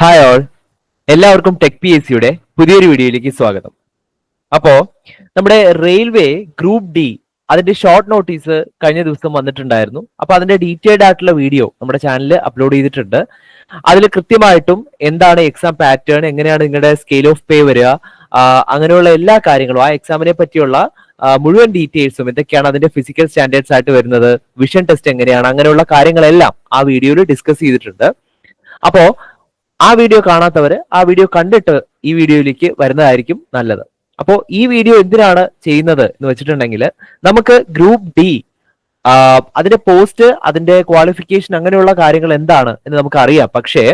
Hi all എല്ലാവർക്കും tech P S സിയുടെ പുതിയൊരു വീഡിയോയിലേക്ക് സ്വാഗതം. അപ്പോ നമ്മുടെ റെയിൽവേ ഗ്രൂപ്പ് ഡി അതിന്റെ ഷോർട്ട് നോട്ടീസ് കഴിഞ്ഞ ദിവസം വന്നിട്ടുണ്ടായിരുന്നു. അപ്പൊ അതിന്റെ ഡീറ്റെയിൽഡ് ആയിട്ടുള്ള വീഡിയോ നമ്മുടെ ചാനലിൽ അപ്ലോഡ് ചെയ്തിട്ടുണ്ട്. അതിൽ കൃത്യമായിട്ടും എന്താണ് എക്സാം പാറ്റേൺ എങ്ങനെയാണ് നിങ്ങളുടെ സ്കെയിൽ ഓഫ് പേ വരിക അങ്ങനെയുള്ള എല്ലാ കാര്യങ്ങളും ആ എക്സാമിനെ പറ്റിയുള്ള മുഴുവൻ ഡീറ്റെയിൽസും എന്തൊക്കെയാണ് അതിന്റെ ഫിസിക്കൽ സ്റ്റാൻഡേർഡ്സ് ആയിട്ട് വരുന്നത് വിഷൻ ടെസ്റ്റ് എങ്ങനെയാണ് അങ്ങനെയുള്ള കാര്യങ്ങളെല്ലാം ആ വീഡിയോയിൽ ഡിസ്കസ് ചെയ്തിട്ടുണ്ട്. അപ്പോ ആ വീഡിയോ കാണാത്തവർ ആ വീഡിയോ കണ്ടിട്ട് ഈ വീഡിയോയിലേക്ക് വരുന്നതായിരിക്കും നല്ലത്. അപ്പോൾ ഈ വീഡിയോ എന്തിനാണ് ചെയ്യുന്നത് എന്ന് വെച്ചിട്ടുണ്ടെങ്കിൽ നമുക്ക് ഗ്രൂപ്പ് ഡി അതിന്റെ പോസ്റ്റ് അതിന്റെ ക്വാളിഫിക്കേഷൻ അങ്ങനെയുള്ള കാര്യങ്ങൾ എന്താണ് എന്ന് നമുക്ക് അറിയാം. പക്ഷേ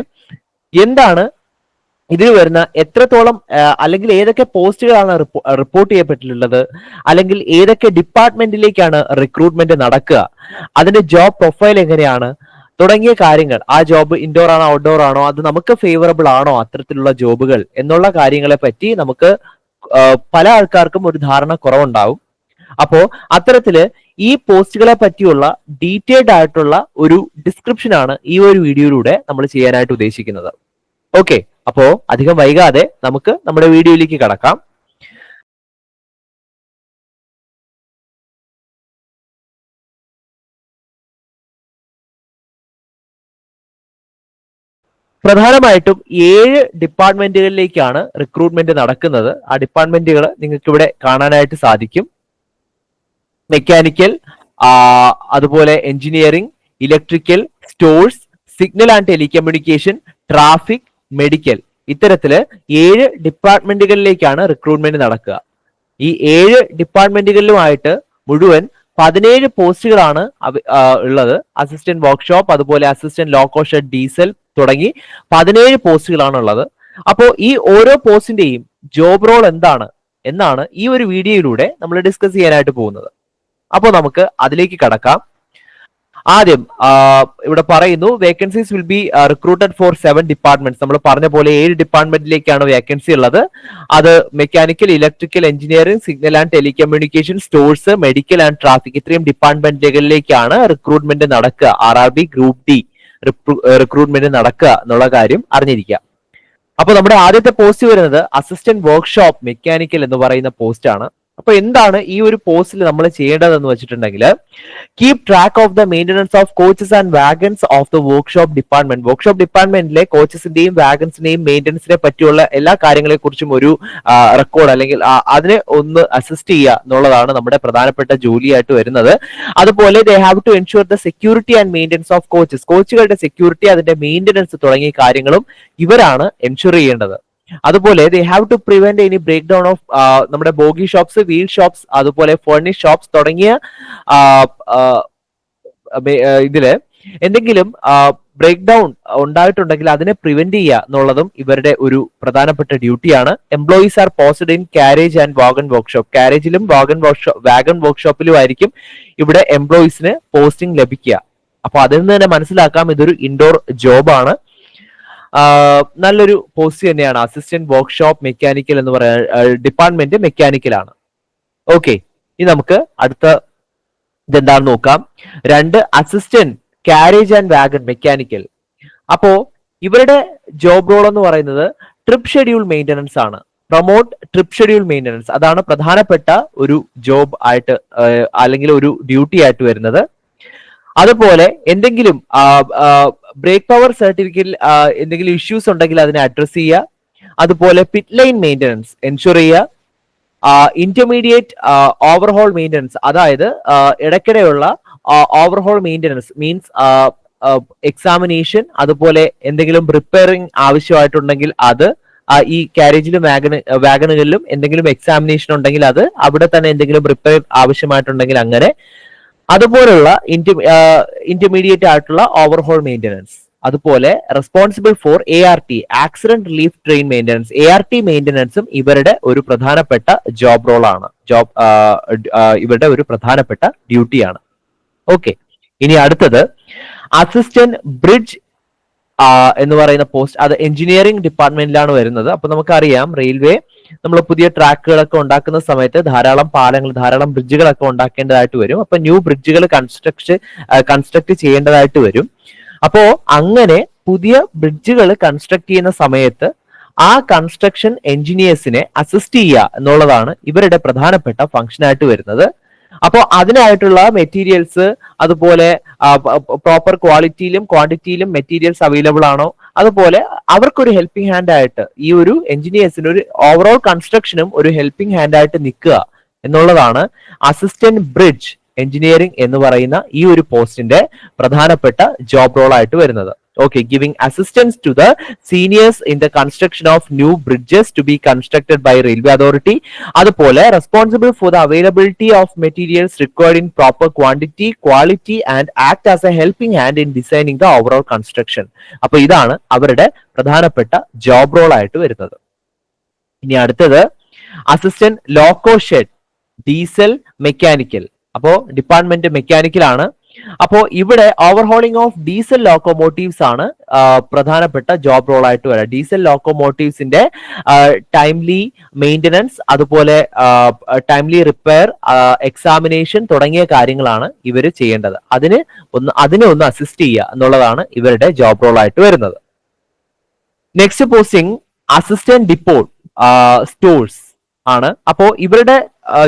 എന്താണ് ഇതിൽ വരുന്ന എത്രത്തോളം അല്ലെങ്കിൽ ഏതൊക്കെ പോസ്റ്റുകളാണ് റിപ്പോർട്ട് ചെയ്യപ്പെട്ടിട്ടുള്ളത് അല്ലെങ്കിൽ ഏതൊക്കെ ഡിപ്പാർട്ട്മെന്റിലേക്കാണ് റിക്രൂട്ട്മെന്റ് നടക്കുക അതിന്റെ ജോബ് പ്രൊഫൈൽ എങ്ങനെയാണ് തുടങ്ങിയ കാര്യങ്ങൾ. ആ ജോബ് ഇൻഡോർ ആണോ ഔട്ട്ഡോർ ആണോ അത് നമുക്ക് ഫേവറബിൾ ആണോ അത്തരത്തിലുള്ള ജോബുകൾ എന്നുള്ള കാര്യങ്ങളെ പറ്റി നമുക്ക് പല ആൾക്കാർക്കും ഒരു ധാരണ കുറവുണ്ടാവും. അപ്പോ അത്തരത്തിൽ ഈ പോസ്റ്റുകളെ പറ്റിയുള്ള ഡീറ്റെയിൽഡ് ആയിട്ടുള്ള ഒരു ഡിസ്ക്രിപ്ഷൻ ആണ് ഈ ഒരു വീഡിയോയിലൂടെ നമ്മൾ ചെയ്യാനായിട്ട് ഉദ്ദേശിക്കുന്നത്. ഓക്കെ അപ്പോ അധികം വൈകാതെ നമുക്ക് നമ്മുടെ വീഡിയോയിലേക്ക് കടക്കാം. പ്രധാനമായിട്ടും ഏഴ് ഡിപ്പാർട്ട്മെന്റുകളിലേക്കാണ് റിക്രൂട്ട്മെന്റ് നടക്കുന്നത്. ആ ഡിപ്പാർട്ട്മെന്റുകൾ നിങ്ങൾക്ക് ഇവിടെ കാണാനായിട്ട് സാധിക്കും. മെക്കാനിക്കൽ അതുപോലെ engineering electrical stores signal and telecommunication traffic medical ഇത്തരത്തിൽ ഏഴ് ഡിപ്പാർട്ട്മെന്റുകളിലേക്കാണ് റിക്രൂട്ട്മെന്റ് നടക്കുക. ഈ ഏഴ് ഡിപ്പാർട്ട്മെന്റുകളിലുമായിട്ട് മുഴുവൻ പതിനേഴ് പോസ്റ്റുകളാണ് ഉള്ളത്. അസിസ്റ്റന്റ് വർക്ക്ഷോപ്പ് അതുപോലെ അസിസ്റ്റന്റ് ലോക്കോഷ ഡീസൽ തുടങ്ങി പതിനേഴ് പോസ്റ്റുകളാണ് ഉള്ളത്. അപ്പോൾ ഈ ഓരോ പോസ്റ്റിന്റെയും ജോബ് റോൾ എന്താണ് എന്നാണ് ഈ ഒരു വീഡിയോയിലൂടെ നമ്മൾ ഡിസ്കസ് ചെയ്യാനായിട്ട് പോകുന്നത്. അപ്പോൾ നമുക്ക് അതിലേക്ക് കടക്കാം. ആദ്യം ഇവിടെ പറയുന്നു vacancies will be recruited for seven departments നമ്മൾ പറഞ്ഞ പോലെ ഏഴ് ഡിപ്പാർട്ട്മെന്റിലേക്കാണ് വേക്കൻസി ഉള്ളത്. അത് mechanical electrical engineering signal and telecommunication stores medical and traffic ഇത്രയും ഡിപ്പാർട്ട്മെന്റുകളിലേക്കാണ് റിക്രൂട്ട്മെന്റ് നടക്കുക. R R B group D recruitment നടക്കുക എന്നുള്ള കാര്യം അറിഞ്ഞിരിക്കുക. അപ്പൊ നമ്മുടെ ആദ്യത്തെ പോസ്റ്റ് വരുന്നത് അസിസ്റ്റന്റ് വർക്ക്ഷോപ്പ് മെക്കാനിക്കൽ എന്ന് പറയുന്ന പോസ്റ്റ് ആണ്. അപ്പൊ എന്താണ് ഈ ഒരു പോസ്റ്റിൽ നമ്മൾ ചെയ്യേണ്ടതെന്ന് വെച്ചിട്ടുണ്ടെങ്കിൽ keep track of the maintenance of coaches and wagons of the workshop department workshop ഡിപ്പാർട്ട്മെന്റിലെ കോച്ചസിന്റെയും വാഗൻസിന്റെയും മെയിന്റനൻസിനെ പറ്റിയുള്ള എല്ലാ കാര്യങ്ങളെ കുറിച്ചും ഒരു റെക്കോർഡ് അല്ലെങ്കിൽ അതിനെ ഒന്ന് അസിസ്റ്റ് ചെയ്യുക എന്നുള്ളതാണ് നമ്മുടെ പ്രധാനപ്പെട്ട ജോലിയായിട്ട് വരുന്നത്. അതുപോലെ they have to ensure the security and maintenance of coaches കോച്ചുകളുടെ security അതിന്റെ മെയിന്റനൻസ് തുടങ്ങിയ കാര്യങ്ങളും ഇവരാണ് എൻഷുർ ചെയ്യേണ്ടത്. അതുപോലെ they have to prevent any breakdown of നമ്മുടെ ബോഗി ഷോപ്സ് വീൽ ഷോപ്സ് അതുപോലെ ഫർണിഷ് ഷോപ്സ് തുടങ്ങിയ ഇതിൽ എന്തെങ്കിലും ബ്രേക്ക് ഡൗൺ ഉണ്ടായിട്ടുണ്ടെങ്കിൽ അതിനെ പ്രിവെന്റ് ചെയ്യുക എന്നുള്ളതും ഇവരുടെ ഒരു പ്രധാനപ്പെട്ട ഡ്യൂട്ടിയാണ് employees are posted in carriage and wagon workshop കാരേജിലും wagon workshop wagon വർക്ക്ഷോപ്പിലും ആയിരിക്കും ഇവിടെ എംപ്ലോയീസിന് പോസ്റ്റിംഗ് ലഭിക്കുക. അപ്പൊ അതിൽ നിന്ന് തന്നെ മനസ്സിലാക്കാം ഇതൊരു ഇൻഡോർ ജോബാണ് നല്ലൊരു പോസ്റ്റ് തന്നെയാണ്. അസിസ്റ്റന്റ് വർക്ക്ഷോപ്പ് മെക്കാനിക്കൽ എന്ന് പറയുന്ന ഡിപ്പാർട്ട്മെന്റ് മെക്കാനിക്കലാണ് ഓക്കെ ഇനി നമുക്ക് അടുത്ത ഇതെന്താണെന്ന് നോക്കാം. രണ്ട് assistant carriage and wagon mechanical അപ്പോ ഇവരുടെ ജോബ് റോൾ എന്ന് പറയുന്നത് ട്രിപ്പ് ഷെഡ്യൂൾ മെയിന്റനൻസ് ആണ്. പ്രൊമോട്ട് ട്രിപ്പ് ഷെഡ്യൂൾ മെയിന്റനൻസ് അതാണ് പ്രധാനപ്പെട്ട ഒരു ജോബ് ആയിട്ട് അല്ലെങ്കിൽ ഒരു ഡ്യൂട്ടി ആയിട്ട് വരുന്നത്. അതുപോലെ എന്തെങ്കിലും ബ്രേക്ക് പവർ സർട്ടിഫിക്കറ്റിൽ എന്തെങ്കിലും ഇഷ്യൂസ് ഉണ്ടെങ്കിൽ അതിനെ അഡ്രസ് ചെയ്യുക. അതുപോലെ പിറ്റ് ലൈൻ മെയിന്റനൻസ് എൻഷുർ ചെയ്യുക. ഇന്റർമീഡിയറ്റ് ഓവർഹോൾ മെയിന്റനൻസ് അതായത് ഇടയ്ക്കിടെയുള്ള ഓവർഹോൾ മെയിന്റനൻസ് മീൻസ് എക്സാമിനേഷൻ അതുപോലെ എന്തെങ്കിലും റിപ്പയറിംഗ് ആവശ്യമായിട്ടുണ്ടെങ്കിൽ അത് ഈ കാരേജിലും വാഗണ് വാഗണുകളിലും എന്തെങ്കിലും എക്സാമിനേഷൻ ഉണ്ടെങ്കിൽ അത് അവിടെ തന്നെ എന്തെങ്കിലും റിപ്പയർ ആവശ്യമായിട്ടുണ്ടെങ്കിൽ അങ്ങനെ അതുപോലുള്ള ഇന്റർമീഡിയറ്റ് ആയിട്ടുള്ള ഓവർഹോൾ മെയിന്റനൻസ് അതുപോലെ responsible for A R T accident relief train maintenance A R T മെയിന്റനൻസും ഇവരുടെ ഒരു പ്രധാനപ്പെട്ട ജോബ് റോളാണ് ജോബ് ഇവരുടെ ഒരു പ്രധാനപ്പെട്ട ഡ്യൂട്ടിയാണ് ഓക്കെ ഇനി അടുത്തത് അസിസ്റ്റന്റ് ബ്രിഡ്ജ് എന്ന് പറയുന്ന പോസ്റ്റ് അത് എഞ്ചിനീയറിംഗ് ഡിപ്പാർട്ട്മെന്റിലാണ് വരുന്നത്. അപ്പൊ നമുക്കറിയാം റെയിൽവേ നമ്മൾ പുതിയ ട്രാക്കുകളൊക്കെ ഉണ്ടാക്കുന്ന സമയത്ത് ധാരാളം പാലങ്ങൾ ധാരാളം ബ്രിഡ്ജുകളൊക്കെ ഉണ്ടാക്കേണ്ടതായിട്ട് വരും. അപ്പൊ ന്യൂ ബ്രിഡ്ജുകൾ കൺസ്ട്രക്ട് കൺസ്ട്രക്ട് ചെയ്യേണ്ടതായിട്ട് വരും. അപ്പോ അങ്ങനെ പുതിയ ബ്രിഡ്ജുകൾ കൺസ്ട്രക്ട് ചെയ്യുന്ന സമയത്ത് ആ കൺസ്ട്രക്ഷൻ എഞ്ചിനീയേഴ്സിനെ അസിസ്റ്റ് ചെയ്യുക എന്നുള്ളതാണ് ഇവരുടെ പ്രധാനപ്പെട്ട ഫംഗ്ഷൻ ആയിട്ട് വരുന്നത്. അപ്പോൾ അതിനായിട്ടുള്ള മെറ്റീരിയൽസ് അതുപോലെ പ്രോപ്പർ ക്വാളിറ്റിയിലും ക്വാണ്ടിറ്റിയിലും മെറ്റീരിയൽസ് അവൈലബിൾ ആണോ? അതുപോലെ അവർക്കൊരു ഹെൽപ്പിംഗ് ഹാൻഡ് ആയിട്ട് ഈ ഒരു എഞ്ചിനീയേഴ്സിന് ഒരു ഓവറോൾ കൺസ്ട്രക്ഷനും ഒരു ഹെൽപ്പിംഗ് ഹാൻഡ് ആയിട്ട് നിൽക്കുക എന്നുള്ളതാണ് അസിസ്റ്റന്റ് ബ്രിഡ്ജ് എഞ്ചിനീയറിംഗ് എന്ന് പറയുന്ന ഈ ഒരു പോസ്റ്റിന്റെ പ്രധാനപ്പെട്ട ജോബ് റോൾ ആയിട്ട് വരുന്നത്. Okay giving assistance to the seniors in the construction of new bridges to be constructed by railway authority അതുപോലെ responsible for the availability of materials required in proper quantity quality and act as a helping hand in designing the overall construction അപ്പൊ ഇതാണ് അവരുടെ പ്രധാനപ്പെട്ട job role ആയിട്ട് വരുന്നത് ഇനി അടുത്തത് assistant loco shed diesel mechanical അപ്പോ ഡിപ്പാർട്ട്മെന്റ് മെക്കാനിക്കൽ അപ്പോ ഇവിടെ ഓവർഹോളിംഗ് ഓഫ് ഡീസൽ ലോക്കോമോട്ടീവ്സ് ആണ് പ്രധാനപ്പെട്ട ജോബ് റോൾ ആയിട്ട് വരാം. ഡീസൽ ലോക്കോമോട്ടീവ്സിന്റെ ടൈംലി മെയിന്റനൻസ് അതുപോലെ ടൈംലി റിപ്പയർ എക്സാമിനേഷൻ തുടങ്ങിയ കാര്യങ്ങളാണ് ഇവർ ചെയ്യേണ്ടത്. അതിന് ഒന്ന് അതിനെ ഒന്ന് അസിസ്റ്റ് ചെയ്യുക എന്നുള്ളതാണ് ഇവരുടെ ജോബ് റോൾ ആയിട്ട് വരുന്നത്. Next posting assistant depot stores ആണ്. അപ്പോ ഇവരുടെ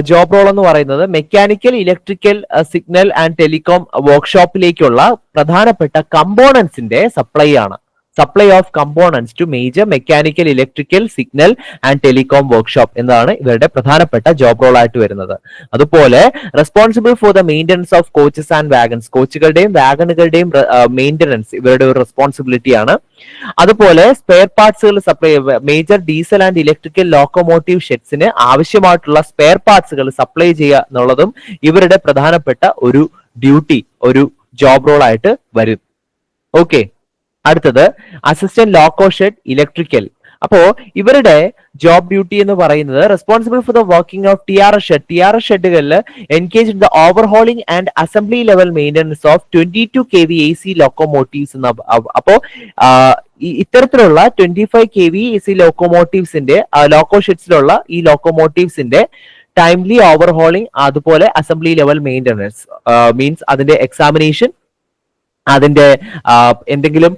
ജോബ് റോൾ എന്ന് പറയുന്നത് mechanical electrical signal and telecom വർക്ക്ഷോപ്പിലേക്കുള്ള പ്രധാനപ്പെട്ട കമ്പോണൻസിന്റെ സപ്ലൈ ആണ്. Supply of components to major mechanical electrical signal and telecom workshop എന്നതാണ് ഇവരുടെ പ്രധാനപ്പെട്ട ജോബ് റോൾ ആയിട്ട് വരുന്നത്. അതുപോലെ responsible for the maintenance of coaches and wagons കോച്ചുകളുടെയും വാഗണുകളുടെയും മെയിന്റനൻസ് ഇവരുടെ ഒരു റെസ്പോൺസിബിലിറ്റി ആണ്. അതുപോലെ spare പാർട്സുകൾ supply major diesel and electrical locomotive ഷെഡ്സിന് ആവശ്യമായിട്ടുള്ള സ്പെയർ പാർട്സുകൾ സപ്ലൈ ചെയ്യുക എന്നുള്ളതും ഇവരുടെ പ്രധാനപ്പെട്ട ഒരു ഡ്യൂട്ടി ഒരു ജോബ് റോൾ ആയിട്ട് വരും. ഓക്കെ അടുത്തത് അസിസ്റ്റന്റ് ലോക്കോ ഷെഡ് ഇലക്ട്രിക്കൽ അപ്പോ ഇവരുടെ ജോബ് ഡ്യൂട്ടി എന്ന് പറയുന്നത് responsible for the working of T R shed T R ഷെഡുകളിൽ engage the overhauling and assembly level maintenance of twenty two K V A C locomotives എന്ന അപ്പോ ഇത്തരത്തിലുള്ള twenty five K V A C ലോക്കോമോട്ടീവ്സിന്റെ loco ഷെഡ്സിലുള്ള ഈ ലോക്കോമോട്ടീവ്സിന്റെ timely overhauling അതുപോലെ assembly level maintenance means അതിന്റെ examination അതിന്റെ എന്തെങ്കിലും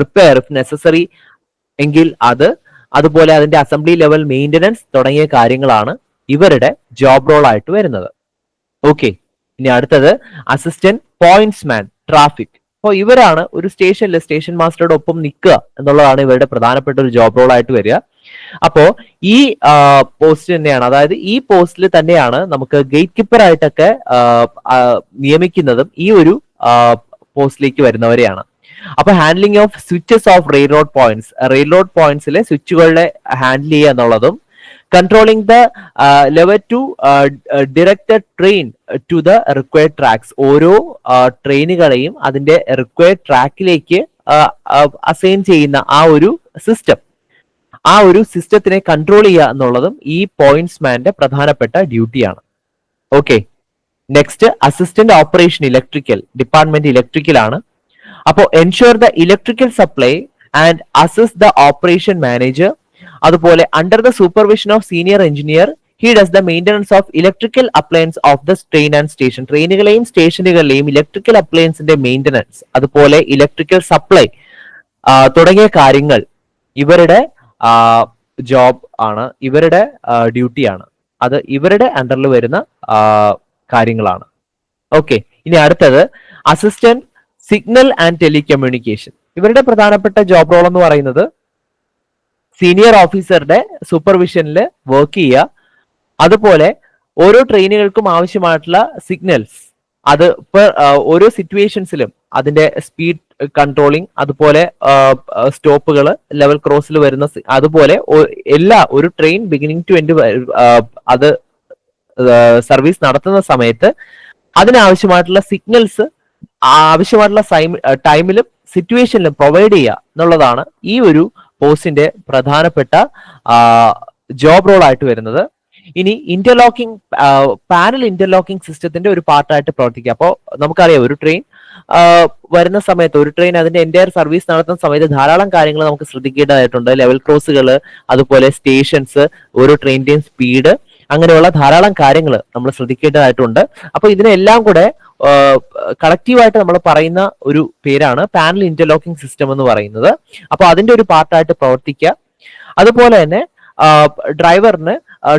റിപ്പയർ ഇഫ് നെസസറി എങ്കിൽ അത് അതുപോലെ അതിന്റെ അസംബ്ലി ലെവൽ മെയിന്റനൻസ് തുടങ്ങിയ കാര്യങ്ങളാണ് ഇവരുടെ ജോബ് റോൾ ആയിട്ട് വരുന്നത്. ഓക്കെ ഇനി അടുത്തത് അസിസ്റ്റന്റ് പോയിന്റ്സ്മാൻ ട്രാഫിക് അപ്പോൾ ഇവരാണ് ഒരു സ്റ്റേഷനിൽ സ്റ്റേഷൻ മാസ്റ്ററുടെ ഒപ്പം നിൽക്കുക എന്നുള്ളതാണ് ഇവരുടെ പ്രധാനപ്പെട്ട ഒരു ജോബ് റോൾ ആയിട്ട് വരിക. അപ്പോ ഈ പോസ്റ്റ് തന്നെയാണ് അതായത് ഈ പോസ്റ്റിൽ തന്നെയാണ് നമുക്ക് ഗേറ്റ് കീപ്പർ ആയിട്ടൊക്കെ നിയമിക്കുന്നതും ഈ ഒരു പോസ്റ്റിലേക്ക് വരുന്നവരെയാണ്. അപ്പൊ handling of switches of rail road points rail road പോയിന്റ്സിലെ സ്വിച്ചുകളുടെ ഹാൻഡിൽ ചെയ്യുക എന്നുള്ളതും controlling the level to direct train to the required tracks ഓരോ ട്രെയിനുകളെയും അതിന്റെ റിക്വയർഡ് ട്രാക്കിലേക്ക് അസൈൻ ചെയ്യുന്ന ആ ഒരു സിസ്റ്റം ആ ഒരു സിസ്റ്റത്തിനെ കൺട്രോൾ ചെയ്യുക എന്നുള്ളതും ഈ പോയിന്റ്സ്മാന്റെ പ്രധാനപ്പെട്ട ഡ്യൂട്ടിയാണ് okay next assistant operation electrical department electrical ആണ്. അപ്പോൾ ensure the electrical supply and assist the operation manager അതുപോലെ under the supervision of senior engineer he does the maintenance of electrical appliance of the train and station ട്രെയിനുകളെയും സ്റ്റേഷനുകളിലെയും electrical അപ്ലയൻസിന്റെ maintenance അതുപോലെ electrical supply തുടങ്ങിയ കാര്യങ്ങൾ ഇവരുടെ job ആണ്. ഇവരുടെ ഡ്യൂട്ടിയാണ് അത് ഇവരുടെ അണ്ടറിൽ വരുന്ന കാര്യങ്ങളാണ്. ഓക്കെ ഇനി അടുത്തത് അസിസ്റ്റന്റ് സിഗ്നൽ ആൻഡ് ടെലികമ്മ്യൂണിക്കേഷൻ ഇവരുടെ പ്രധാനപ്പെട്ട ജോബ് റോൾ എന്ന് പറയുന്നത് സീനിയർ ഓഫീസറുടെ സൂപ്പർവിഷനിൽ വർക്ക് ചെയ്യുക. അതുപോലെ ഓരോ ട്രെയിനുകൾക്കും ആവശ്യമായിട്ടുള്ള സിഗ്നൽസ് അത് ഓരോ സിറ്റുവേഷൻസിലും അതിന്റെ സ്പീഡ് കൺട്രോളിങ് അതുപോലെ സ്റ്റോപ്പുകൾ ലെവൽ ക്രോസിൽ വരുന്ന അതുപോലെ എല്ലാ ഒരു ട്രെയിൻ ബിഗിനിങ് ടു എൻഡ് അത് സർവീസ് നടത്തുന്ന സമയത്ത് അതിനാവശ്യമായിട്ടുള്ള സിഗ്നൽസ് ആവശ്യമായിട്ടുള്ള ടൈമിലും സിറ്റുവേഷനിലും പ്രൊവൈഡ് ചെയ്യുക എന്നുള്ളതാണ് ഈ ഒരു പോസ്റ്റിന്റെ പ്രധാനപ്പെട്ട ജോബ് റോൾ ആയിട്ട് വരുന്നത്. ഇനി ഇന്റർലോക്കിംഗ് പാനൽ ഇന്റർലോക്കിംഗ് സിസ്റ്റത്തിന്റെ ഒരു പാർട്ടായിട്ട് പ്രവർത്തിക്കുക. അപ്പോൾ നമുക്കറിയാം ഒരു ട്രെയിൻ വരുന്ന സമയത്ത് ഒരു ട്രെയിൻ അതിന്റെ എന്റയർ സർവീസ് നടത്തുന്ന സമയത്ത് ധാരാളം കാര്യങ്ങൾ നമുക്ക് ശ്രദ്ധിക്കേണ്ടതായിട്ടുണ്ട്. ലെവൽ ക്രോസുകൾ അതുപോലെ സ്റ്റേഷൻസ് ഓരോ ട്രെയിനിന്റെയും സ്പീഡ് അങ്ങനെയുള്ള ധാരാളം കാര്യങ്ങൾ നമ്മൾ ശ്രദ്ധിക്കേണ്ടതായിട്ടുണ്ട്. അപ്പൊ ഇതിനെല്ലാം കൂടെ കളക്റ്റീവായിട്ട് നമ്മൾ പറയുന്ന ഒരു പേരാണ് പാനൽ ഇന്റർലോക്കിംഗ് സിസ്റ്റം എന്ന് പറയുന്നത്. അപ്പൊ അതിന്റെ ഒരു പാർട്ടായിട്ട് പ്രവർത്തിക്കുക അതുപോലെ തന്നെ ഡ്രൈവറിന്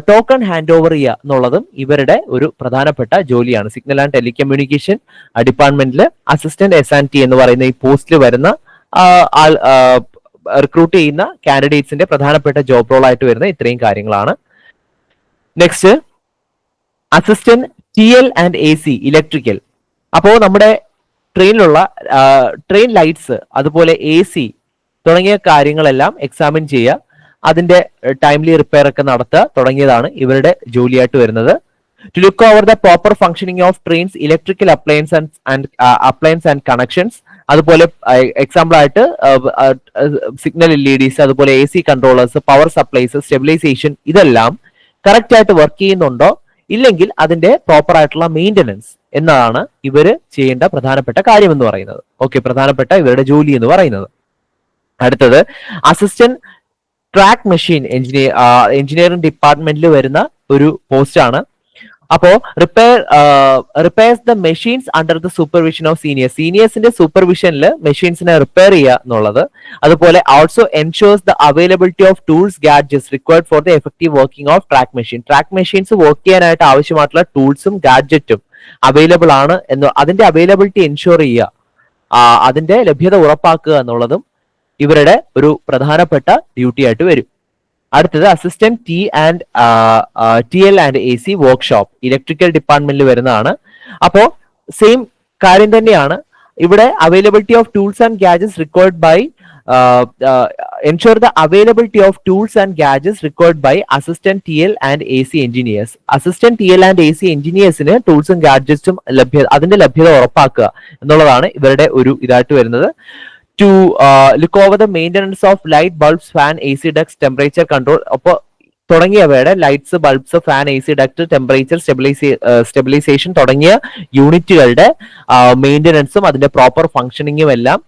ടോക്കൺ ഹാൻഡ് ഓവർ ചെയ്യുക എന്നുള്ളതും ഇവരുടെ ഒരു പ്രധാനപ്പെട്ട ജോലിയാണ്. സിഗ്നൽ ആൻഡ് ടെലികമ്മ്യൂണിക്കേഷൻ ഡിപ്പാർട്ട്മെന്റിൽ അസിസ്റ്റന്റ് എസ് ആൻഡ് ടി എന്ന് പറയുന്ന ഈ പോസ്റ്റിൽ വരുന്ന റിക്രൂട്ട് ചെയ്യുന്ന കാൻഡിഡേറ്റ്സിന്റെ പ്രധാനപ്പെട്ട ജോബ് റോൾ ആയിട്ട് വരുന്ന ഇത്രയും കാര്യങ്ങളാണ്. Next assistant T L and A C electrical അപ്പോൾ നമ്മുടെ ട്രെയിനിലുള്ള ട്രെയിൻ ലൈറ്റ്സ് അതുപോലെ എ സി തുടങ്ങിയ കാര്യങ്ങളെല്ലാം എക്സാമിൻ ചെയ്യുക. അതിന്റെ ടൈംലി റിപ്പയർ ഒക്കെ നടത്തുക തുടങ്ങിയതാണ് ഇവരുടെ ജോലിയായിട്ട് വരുന്നത്. To look over the proper functioning of trains electrical appliance and appliance and connections അതുപോലെ എക്സാമ്പിൾ ആയിട്ട് സിഗ്നൽ എൽ ഇ ഡിസ് അതുപോലെ A C controllers power supplies stabilisation ഇതെല്ലാം കറക്റ്റ് ആയിട്ട് വർക്ക് ചെയ്യുന്നുണ്ടോ? ഇല്ലെങ്കിൽ അതിന്റെ പ്രോപ്പർ ആയിട്ടുള്ള മെയിന്റനൻസ് എന്നതാണ് ഇവർ ചെയ്യേണ്ട പ്രധാനപ്പെട്ട കാര്യം എന്ന് പറയുന്നത്. ഓക്കെ പ്രധാനപ്പെട്ട ഇവരുടെ ജോലി എന്ന് പറയുന്നത്. അടുത്തത് assistant track machine engineer engineering ഡിപ്പാർട്ട്മെന്റിൽ വരുന്ന ഒരു പോസ്റ്റ് ആണ്. അപ്പോ repair repairs the machines under the supervision of senior സീനിയേഴ്സിന്റെ സൂപ്പർവിഷനിൽ മെഷീൻസിനെ റിപ്പയർ ചെയ്യുക എന്നുള്ളത് അതുപോലെ also ensures the availability of tools gadgets required for the effective working of track machine track machines work ചെയ്യാനായിട്ട് ആവശ്യമായിട്ടുള്ള ടൂൾസും ഗാഡ്ജറ്റും അവൈലബിൾ ആണ് എന്ന് അതിന്റെ അവൈലബിലിറ്റി എൻഷുർ ചെയ്യുക. അതിന്റെ ലഭ്യത ഉറപ്പാക്കുക എന്നുള്ളതും ഇവരുടെ ഒരു പ്രധാനപ്പെട്ട ഡ്യൂട്ടി ആയിട്ട് വരും. അടുത്തത് assistant T and T L and A C workshop electrical ഡിപ്പാർട്ട്മെന്റിൽ വരുന്നതാണ്. അപ്പോ സെയിം കാര്യം തന്നെയാണ്. ഇവിടെ availability of tools and gauges required by ensure the availability of tools and gauges required by assistant T L and A C engineers assistant T L and A C എഞ്ചിനീയേഴ്സിന് ടൂൾസും ഗാഡ്ജറ്റ്സും ലഭ്യത അതിന്റെ ലഭ്യത ഉറപ്പാക്കുക എന്നുള്ളതാണ് ഇവരുടെ ഒരു ഇതായിട്ട് വരുന്നത്. To look over the maintenance of light bulbs fan A C ducts temperature control അപ്പോൾ തുടങ്ങിയവയുടെ lights bulbs fan A C duct temperature stabilise stabilisation തുടങ്ങിയ യൂണിറ്റുകളുടെ മെയിന്റനൻസും അതിന്റെ പ്രോപ്പർ ഫങ്ഷനിങ്ങും എല്ലാം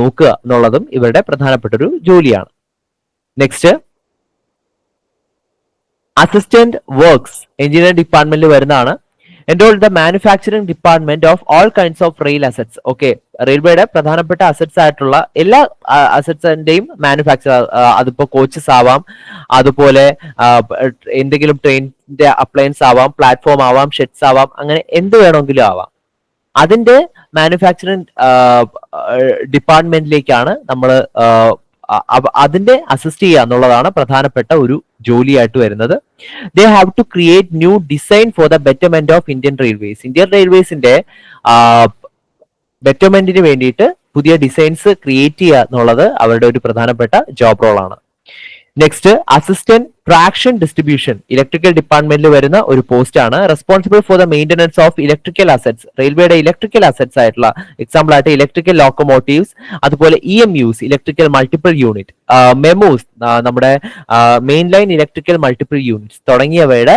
നോക്കുക എന്നുള്ളതും ഇവരുടെ പ്രധാനപ്പെട്ട ഒരു ജോലിയാണ്. നെക്സ്റ്റ് അസിസ്റ്റന്റ് വർക്ക്സ് എഞ്ചിനീയറിംഗ് ഡിപ്പാർട്ട്മെന്റിൽ വരുന്നതാണ്. Enrol the manufacturing department of all kinds of rail assets okay റെയിൽവേയുടെ പ്രധാനപ്പെട്ട അസറ്റ്സ് ആയിട്ടുള്ള എല്ലാ അസറ്റ്സിന്റെയും മാനുഫാക്ചർ അതിപ്പോ കോച്ചസ് ആവാം അതുപോലെ എന്തെങ്കിലും ട്രെയിനിന്റെ അപ്ലയൻസ് ആവാം പ്ലാറ്റ്ഫോം ആവാം ഷെഡ്സ് ആവാം അങ്ങനെ എന്ത് വേണമെങ്കിലും ആവാം. അതിന്റെ മാനുഫാക്ചറിംഗ് ഡിപ്പാർട്ട്മെന്റിലേക്കാണ് നമ്മൾ അതിന്റെ അസിസ്റ്റ് ചെയ്യുക എന്നുള്ളതാണ് പ്രധാനപ്പെട്ട ഒരു ജോലിയായിട്ട് വരുന്നത്. They have to create new design for the betterment of Indian railways Indian റെയിൽവേസിന്റെ ബെറ്റർമെന്റിന് വേണ്ടിയിട്ട് പുതിയ ഡിസൈൻസ് ക്രിയേറ്റ് ചെയ്യുക എന്നുള്ളത് അവരുടെ ഒരു പ്രധാനപ്പെട്ട ജോബ് റോളാണ് next assistant traction distribution electrical ഡിപ്പാർട്ട്മെന്റിൽ വരുന്ന ഒരു പോസ്റ്റ് ആണ്. Responsible for the maintenance of electrical assets റെയിൽവേയുടെ ഇലക്ട്രിക്കൽ അസറ്റ്സ് ആയിട്ടുള്ള എക്സാമ്പിൾ ആയിട്ട് ഇലക്ട്രിക്കൽ ലോക്കോമോട്ടീവ്സ് അതുപോലെ E M Us electrical multiple unit MEMUs നമ്മുടെ main line electrical multiple units തുടങ്ങിയവയുടെ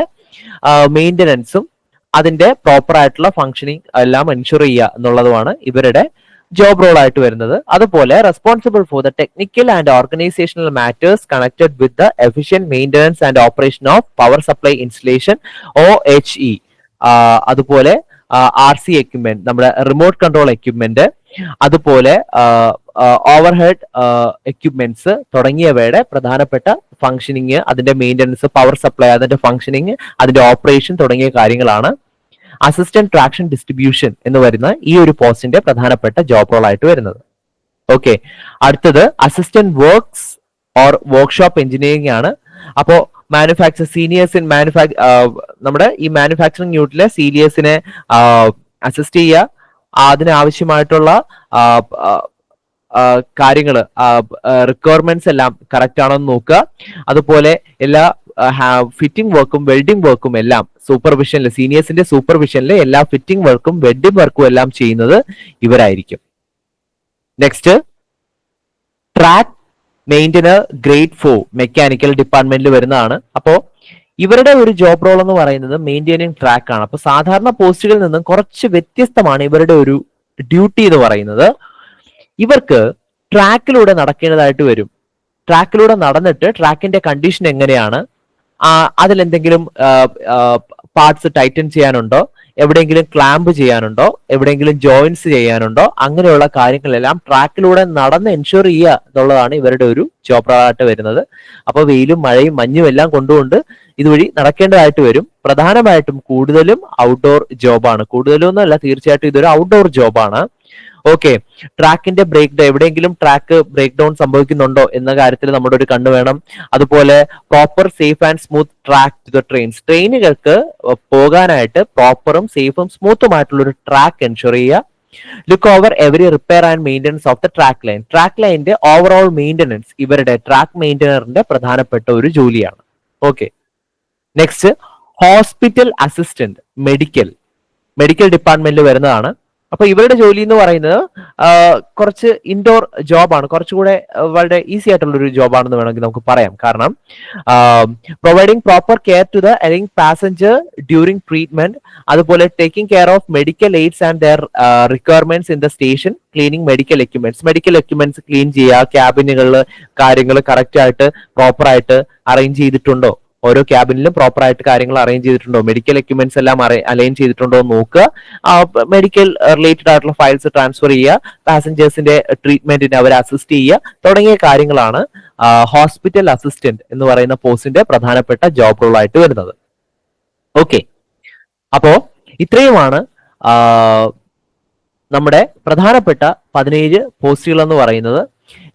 മെയിന്റനൻസും അതിന്റെ പ്രോപ്പർ ആയിട്ടുള്ള ഫങ്ഷനിങ് എല്ലാം എൻഷുർ ചെയ്യുക എന്നുള്ളതുമാണ് ഇവരുടെ ജോബ് റോൾ ആയിട്ട് വരുന്നത്. അതുപോലെ responsible for the technical and organisational matters connected with the efficient maintenance and operation of power supply installation O H E അതുപോലെ ആർ സി എക്യുപ്മെന്റ് നമ്മുടെ റിമോട്ട് കൺട്രോൾ എക്യുപ്മെന്റ് അതുപോലെ overhead equipments തുടങ്ങിയവയുടെ പ്രധാനപ്പെട്ട functioning അതിന്റെ maintenance power supply അതിന്റെ functioning അതിന്റെ operation തുടങ്ങിയ കാര്യങ്ങളാണ് അസിസ്റ്റന്റ് ട്രാക്ഷൻ ഡിസ്ട്രിബ്യൂഷൻ എന്ന് വരുന്ന ഈ ഒരു പോസ്റ്റിന്റെ പ്രധാനപ്പെട്ട ജോബ് റോൾ ആയിട്ട് വരുന്നത്. ഓക്കെ അടുത്തത് assistant works or workshop engineering ആണ്. അപ്പോ മാനുഫാക്ചർ സീനിയേഴ്സ് ഇൻ മാനുഫാക് നമ്മുടെ ഈ മാനുഫാക്ചറിംഗ് യൂണിറ്റിലെ സീനിയേഴ്സിനെ അസിസ്റ്റ് ചെയ്യുക. അതിനാവശ്യമായിട്ടുള്ള കാര്യങ്ങൾ റിക്വയർമെന്റ്സ് എല്ലാം കറക്റ്റ് ആണോ എന്ന് നോക്കുക. അതുപോലെ എല്ലാ ഫിറ്റിംഗ് വർക്കും വെൽഡിംഗ് വർക്കും എല്ലാം സൂപ്പർവിഷനിൽ സീനിയേഴ്സിന്റെ സൂപ്പർവിഷനിൽ എല്ലാ ഫിറ്റിംഗ് വർക്കും വെൽഡിംഗ് വർക്കും എല്ലാം ചെയ്യുന്നത് ഇവരായിരിക്കും. Next track maintainer grade four mechanical ഡിപ്പാർട്ട്മെന്റിൽ വരുന്നതാണ്. അപ്പോ ഇവരുടെ ഒരു ജോബ് റോൾ എന്ന് പറയുന്നത് മെയിന്റെയിനിങ് ട്രാക്ക് ആണ്. അപ്പൊ സാധാരണ പോസ്റ്റുകളിൽ നിന്നും കുറച്ച് വ്യത്യസ്തമാണ് ഇവരുടെ ഒരു ഡ്യൂട്ടി എന്ന് പറയുന്നത്. ഇവർക്ക് ട്രാക്കിലൂടെ നടക്കേണ്ടതായിട്ട് വരും. ട്രാക്കിലൂടെ നടന്നിട്ട് ട്രാക്കിന്റെ കണ്ടീഷൻ എങ്ങനെയാണ്? അതിലെന്തെങ്കിലും പാർട്സ് ടൈറ്റൻ ചെയ്യാനുണ്ടോ? എവിടെയെങ്കിലും ക്ലാമ്പ് ചെയ്യാനുണ്ടോ? എവിടെയെങ്കിലും ജോയിൻസ് ചെയ്യാനുണ്ടോ? അങ്ങനെയുള്ള കാര്യങ്ങളെല്ലാം ട്രാക്കിലൂടെ നടന്ന് എൻഷുർ ചെയ്യുക എന്നുള്ളതാണ് ഇവരുടെ ഒരു ജോബ് വരുന്നത്. അപ്പോൾ വെയിലും മഴയും മഞ്ഞും എല്ലാം കൊണ്ടുകൊണ്ട് ഇതുവഴി നടക്കേണ്ടതായിട്ട് വരും. പ്രധാനമായിട്ടും കൂടുതലും ഔട്ട്ഡോർ ജോബാണ് കൂടുതലും ഒന്നല്ല തീർച്ചയായിട്ടും ഇതൊരു ഔട്ട്ഡോർ ജോബാണ് ഓക്കെ ട്രാക്കിന്റെ ബ്രേക്ക് ഡൗൺ എവിടെയെങ്കിലും ട്രാക്ക് ബ്രേക്ക് ഡൗൺ സംഭവിക്കുന്നുണ്ടോ എന്ന കാര്യത്തിൽ നമ്മുടെ ഒരു കണ്ണ് വേണം. അതുപോലെ proper safe and smooth track to the trains ട്രെയിനുകൾക്ക് പോകാനായിട്ട് പ്രോപ്പറും സേഫും സ്മൂത്തുമായിട്ടുള്ള ഒരു ട്രാക്ക് എൻഷുർ ചെയ്യുക. Look over every repair and maintenance of the track line track ലൈനിന്റെ ഓവറോൾ മെയിന്റനൻസ് ഇവരുടെ ട്രാക്ക് മെയിന്റനറിന്റെ പ്രധാനപ്പെട്ട ഒരു ജോലിയാണ്. Okay next hospital assistant medical medical ഡിപ്പാർട്ട്മെന്റിൽ വരുന്നതാണ്. അപ്പൊ ഇവരുടെ ജോലി എന്ന് പറയുന്നത് കുറച്ച് ഇൻഡോർ ജോബാണ് കുറച്ചുകൂടെ വളരെ ഈസി ആയിട്ടുള്ള ഒരു ജോബാണെന്ന് വേണമെങ്കിൽ നമുക്ക് പറയാം. കാരണം providing proper care to the അല്ലെങ്കിൽ പാസഞ്ചർ ഡ്യൂറിങ് ട്രീറ്റ്മെന്റ് അതുപോലെ taking care of medical aids and their requirements in the station cleaning medical equipments medical equipments clean ചെയ്യുക ക്യാബിനുകളിൽ കാര്യങ്ങൾ കറക്റ്റ് ആയിട്ട് പ്രോപ്പർ ആയിട്ട് അറേഞ്ച് ചെയ്തിട്ടുണ്ടോ? ഓരോ ക്യാബിനിലും പ്രോപ്പർ ആയിട്ട് കാര്യങ്ങൾ അറേഞ്ച് ചെയ്തിട്ടുണ്ടോ? മെഡിക്കൽ എക്യുപ്മെന്റ്സ് എല്ലാം അലൈൻ ചെയ്തിട്ടുണ്ടോ എന്ന് നോക്കുക. മെഡിക്കൽ റിലേറ്റഡ് ആയിട്ടുള്ള ഫയൽസ് ട്രാൻസ്ഫർ ചെയ്യുക. പാസഞ്ചേഴ്സിന്റെ ട്രീറ്റ്മെന്റിന് അവരെ അസിസ്റ്റ് ചെയ്യുക. തുടങ്ങിയ കാര്യങ്ങളാണ് ഹോസ്പിറ്റൽ അസിസ്റ്റന്റ് എന്ന് പറയുന്ന പോസ്റ്റിന്റെ പ്രധാനപ്പെട്ട ജോബ് റോൾ ആയിട്ട് വരുന്നത്. ഓക്കെ അപ്പോ ഇത്രയുമാണ് നമ്മുടെ പ്രധാനപ്പെട്ട പതിനേഴ് പോസ്റ്റുകൾ എന്ന് പറയുന്നത്.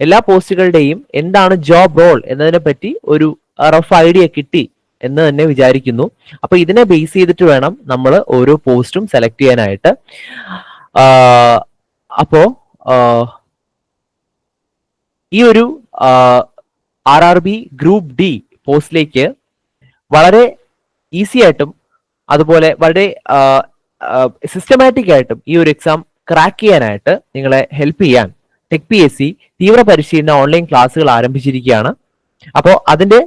എല്ലാ പോസ്റ്റുകളുടെയും എന്താണ് ജോബ് റോൾ എന്നതിനെ പറ്റി ഒരു റഫ് ഐഡിയ കിട്ടി എന്ന് തന്നെ വിചാരിക്കുന്നു. അപ്പൊ ഇതിനെ ബേസ് ചെയ്തിട്ട് വേണം നമ്മൾ ഓരോ പോസ്റ്റും സെലക്ട് ചെയ്യാനായിട്ട്. അപ്പോ ഈ ഒരു R R B group D പോസ്റ്റിലേക്ക് വളരെ ഈസി ആയിട്ടും അതുപോലെ വളരെ സിസ്റ്റമാറ്റിക് ആയിട്ടും ഈ ഒരു എക്സാം ക്രാക്ക് ചെയ്യാനായിട്ട് നിങ്ങളെ ഹെൽപ്പ് ചെയ്യാൻ ടെക് പി എസ് സി തീവ്ര പരിശീലന ഓൺലൈൻ ക്ലാസ്സുകൾ ആരംഭിച്ചിരിക്കുകയാണ്. അപ്പോൾ അതിന്റെ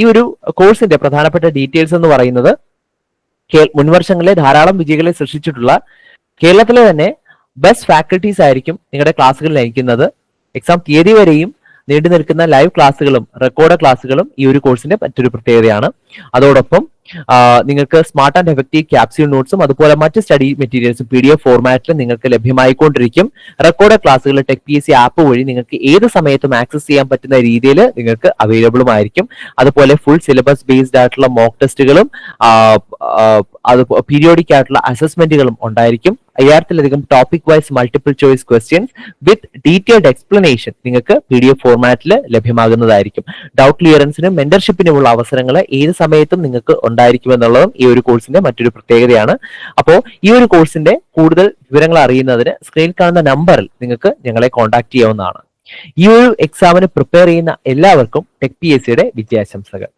ഈ ഒരു കോഴ്സിന്റെ പ്രധാനപ്പെട്ട ഡീറ്റെയിൽസ് എന്ന് പറയുന്നത് മുൻവർഷങ്ങളിലെ ധാരാളം വിജയികളെ സൃഷ്ടിച്ചിട്ടുള്ള കേരളത്തിലെ തന്നെ ബെസ്റ്റ് ഫാക്കൽറ്റീസ് ആയിരിക്കും നിങ്ങളുടെ ക്ലാസ്സുകൾ നയിക്കുന്നത്. എക്സാം തീയതി വരെയും നീണ്ടു നിൽക്കുന്ന ലൈവ് ക്ലാസ്സുകളും റെക്കോർഡ് ക്ലാസ്സുകളും ഈ ഒരു കോഴ്സിന്റെ മറ്റൊരു പ്രത്യേകതയാണ്. അതോടൊപ്പം നിങ്ങൾക്ക് സ്മാർട്ട് ആൻഡ് എഫക്റ്റീവ് ക്യാപ്സ്യൂൾ നോട്ട്സും അതുപോലെ മറ്റ് സ്റ്റഡി മെറ്റീരിയൽസും പി ഡി എഫ് ഫോർമാറ്റിൽ നിങ്ങൾക്ക് ലഭ്യമായിക്കൊണ്ടിരിക്കും. റെക്കോർഡ് ക്ലാസ്സുകൾ tech P S C app വഴി നിങ്ങൾക്ക് ഏത് സമയത്തും ആക്സസ് ചെയ്യാൻ പറ്റുന്ന രീതിയിൽ നിങ്ങൾക്ക് അവൈലബിളും ആയിരിക്കും. അതുപോലെ ഫുൾ സിലബസ് ബേസ്ഡ് ആയിട്ടുള്ള മോക്ക് ടെസ്റ്റുകളും അത് പീരിയോഡിക് ആയിട്ടുള്ള അസസ്മെന്റുകളും ഉണ്ടായിരിക്കും. അയ്യായിരത്തിലധികം topic wise multiple choice questions with detailed explanation നിങ്ങൾക്ക് പി ഡി എഫ് ഫോർമാറ്റിൽ ലഭ്യമാകുന്നതായിരിക്കും ഡൗട്ട് ക്ലിയറൻസിനും മെന്റർഷിപ്പിനുമുള്ള അവസരങ്ങൾ ഏത് സമയത്തും നിങ്ങൾക്ക് ഉണ്ടായിരിക്കും എന്നുള്ളതും ഈ ഒരു കോഴ്സിന്റെ മറ്റൊരു പ്രത്യേകതയാണ്. അപ്പോൾ ഈ ഒരു കോഴ്സിന്റെ കൂടുതൽ വിവരങ്ങൾ അറിയുന്നതിന് സ്ക്രീനിൽ കാണുന്ന നമ്പറിൽ നിങ്ങൾക്ക് ഞങ്ങളെ കോൺടാക്ട് ചെയ്യാവുന്നതാണ്. ഈ ഒരു എക്സാമിന് പ്രിപ്പയർ ചെയ്യുന്ന എല്ലാവർക്കും ടെക് പി എസ് സിയുടെ വിജയാശംസകൾ